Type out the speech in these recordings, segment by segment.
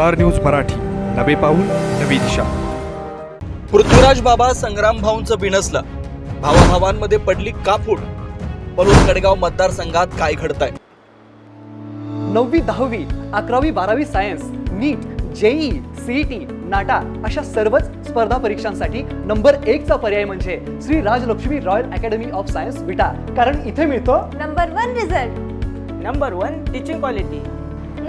Star news Marathi. नवे पाऊल नवी दिशा. पृथ्वीराज बाबा संग्राम भाऊंचं बिनसलं. भावाभावांमध्ये पडली का फूट पलूस कडगाव मतदारसंघात काय घडतंय? नववी दहावी अकरावी बारावी science NEET JEE CET NATA अशा सर्वच स्पर्धा परीक्षांसाठी नंबर एकचा पर्याय म्हणजे Shri Rajlakshmi royal academy of science Vita. कारण इथे मिळतो number one result. Number one teaching quality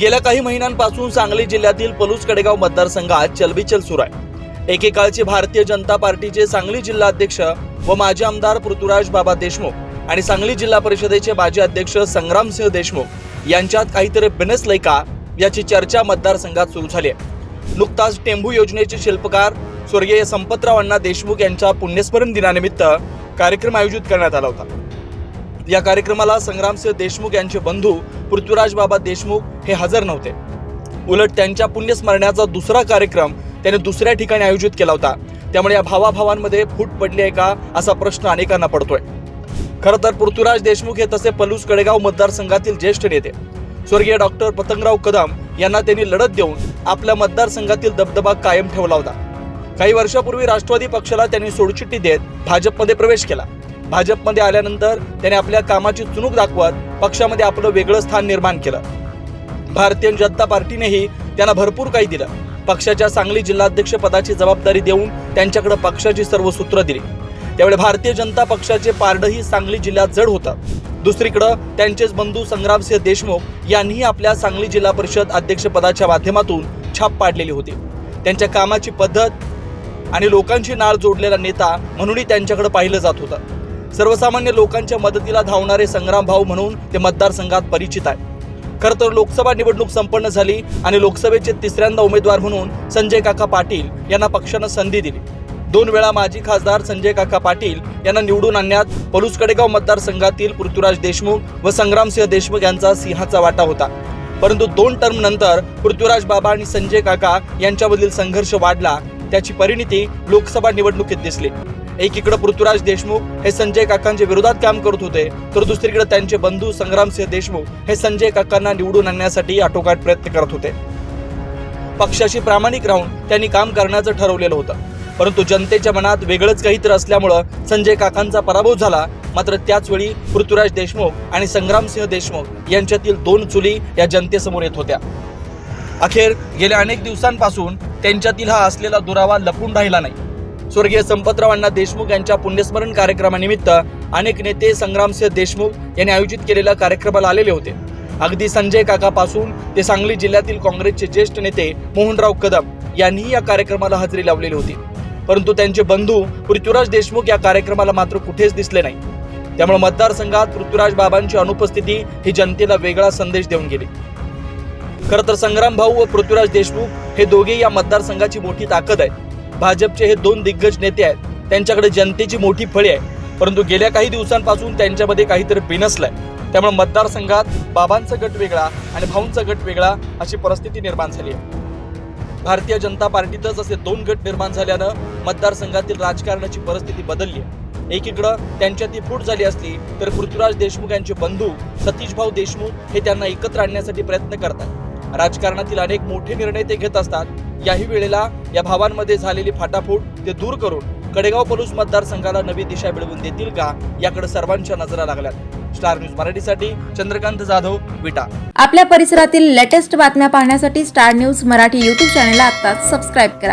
गेल्या काही महिन्यांपासून सांगली जिल्ह्यातील पलूस कडेगाव मतदारसंघात चलबिचल सुरू आहे. एकेकाळचे भारतीय जनता पार्टीचे सांगली जिल्हाध्यक्ष व माजी आमदार पृथ्वीराज बाबा देशमुख आणि सांगली जिल्हा परिषदेचे माजी अध्यक्ष संग्रामसिंह देशमुख यांच्यात काहीतरी बिनसलंय का याची चर्चा मतदारसंघात सुरू झाली आहे. नुकताच टेंभू योजनेचे शिल्पकार स्वर्गीय संपतराव अण्णा देशमुख यांच्या पुण्यस्मरण दिनानिमित्त कार्यक्रम आयोजित करण्यात आला होता. या कार्यक्रमाला संग्रामसिंह देशमुख यांचे बंधू पृथ्वीराज बाबा देशमुख हे हजर नव्हते. उलट त्यांच्या पुण्यस्मरणाचा दुसरा कार्यक्रम त्याने दुसऱ्या ठिकाणी आयोजित केला होता. त्यामुळे या भावाभावांमध्ये फूट पडली आहे का असा प्रश्न अनेकांना पडतोय. खरं तर पृथ्वीराज देशमुख हे तसे पलूस कडेगाव मतदारसंघातील ज्येष्ठ नेते. स्वर्गीय डॉक्टर पतंगराव कदम यांना त्यांनी लढत देऊन आपल्या मतदारसंघातील दबदबा कायम ठेवला होता. काही वर्षापूर्वी राष्ट्रवादी पक्षाला त्यांनी सोडचिठ्ठी देत भाजपमध्ये प्रवेश केला. भाजपमध्ये आल्यानंतर त्याने आपल्या कामाची चुणूक दाखवत पक्षामध्ये आपलं वेगळं स्थान निर्माण केलं. भारतीय जनता पार्टीनेही त्यांना भरपूर काही दिलं. पक्षाच्या सांगली जिल्हाध्यक्ष पदाची जबाबदारी देऊन त्यांच्याकडे पक्षाची सर्व सूत्र दिली. त्यावेळी भारतीय जनता पक्षाचे पारडंही सांगली जिल्ह्यात जड होतं. दुसरीकडं त्यांचेच बंधू संग्रामसिंह देशमुख यांनीही आपल्या सांगली जिल्हा परिषद अध्यक्षपदाच्या माध्यमातून छाप पाडलेली होती. त्यांच्या कामाची पद्धत आणि लोकांची नाळ जोडलेला नेता म्हणूनही त्यांच्याकडे पाहिलं जात होतं. सर्वसामान्य लोकांच्या मदतीला धावणारे संग्राम भाऊ म्हणून ते मतदारसंघात परिचित आहे खरं तर लोकसभा निवडणूक संपन्न झाली आणि लोकसभेचे तिसऱ्यांदा उमेदवार म्हणून संजय काका पाटील यांना पक्षानं संधी दिली. दोन वेळा माजी खासदार संजय काका पाटील यांना निवडून आणण्यात पलूस कडेगाव मतदारसंघातील पृथ्वीराज देशमुख व संग्रामसिंह देशमुख यांचा सिंहाचा वाटा होता. परंतु दोन टर्म नंतर पृथ्वीराज बाबा आणि संजय काका यांच्यामधील संघर्ष वाढला त्याची परिणिती लोकसभा निवडणुकीत दिसली. एकीकडे पृथ्वीराज देशमुख हे संजय काकांच्या विरोधात काम करत होते तर दुसरीकडे त्यांचे बंधू संग्रामसिंह देशमुख हे संजय काकांना निवडून आणण्यासाठी आटोकाट प्रयत्न करत होते. पक्षाशी प्रामाणिक राहून त्यांनी काम करण्याचं ठरवलेलं होतं. परंतु जनतेच्या मनात वेगळंच काहीतरी असल्यामुळं संजय काकांचा पराभव झाला. मात्र त्याच वेळी पृथ्वीराज देशमुख आणि संग्रामसिंह देशमुख यांच्यातील दोन चुली या जनतेसमोर येत होत्या. अखेर गेल्या अनेक दिवसांपासून त्यांच्यातील हा असलेला दुरावा लपून राहिला नाही. स्वर्गीय संपतराव अण्णा देशमुख यांच्या पुण्यस्मरण कार्यक्रमानिमित्त अनेक नेते संग्रामसिंह देशमुख यांनी आयोजित केलेल्या कार्यक्रमाला आलेले होते. अगदी संजय काकापासून ते सांगली जिल्ह्यातील काँग्रेसचे ज्येष्ठ नेते मोहनराव कदम यांनीही या कार्यक्रमाला हजेरी लावलेली होती. परंतु त्यांचे बंधू पृथ्वीराज देशमुख या कार्यक्रमाला मात्र कुठेच दिसले नाही. त्यामुळे मतदारसंघात पृथ्वीराज बाबांची अनुपस्थिती ही जनतेला वेगळा संदेश देऊन गेली. खरं तर संग्राम भाऊ व पृथ्वीराज देशमुख हे दोघे या मतदारसंघाची मोठी ताकद आहे. भाजपचे हे दोन दिग्गज नेते आहेत. त्यांच्याकडे जनतेची मोठी फळी आहे. परंतु गेल्या काही दिवसांपासून त्यांच्यामध्ये काहीतरी बिनसलंय. त्यामुळे मतदारसंघात बाबांचा गट वेगळा आणि भाऊंचा गट वेगळा अशी परिस्थिती निर्माण झाली आहे. भारतीय जनता पार्टीतच असे दोन गट निर्माण झाल्यानं मतदारसंघातील राजकारणाची परिस्थिती बदलली आहे. एकीकडं त्यांच्यात ती फूट झाली असली तर पृथ्वीराज देशमुख यांचे बंधू सतीश भाऊ देशमुख हे त्यांना एकत्र आणण्यासाठी प्रयत्न करतात. राजकारणातील अनेक मोठे निर्णय ते घेत असतात. याही वेळेला या भावांमध्ये झालेली फाटाफूट ते दूर करून कडेगाव पलूस मतदारसंघाला नवी दिशा मिळवून देतील का याकडे सर्वांच्या नजरा लागल्यात. स्टार न्यूज मराठीसाठी चंद्रकांत जाधव विटा. आपल्या परिसरातील लेटेस्ट बातम्या पाहण्यासाठी स्टार न्यूज मराठी यूट्यूब चॅनलला आता सबस्क्राईब करा.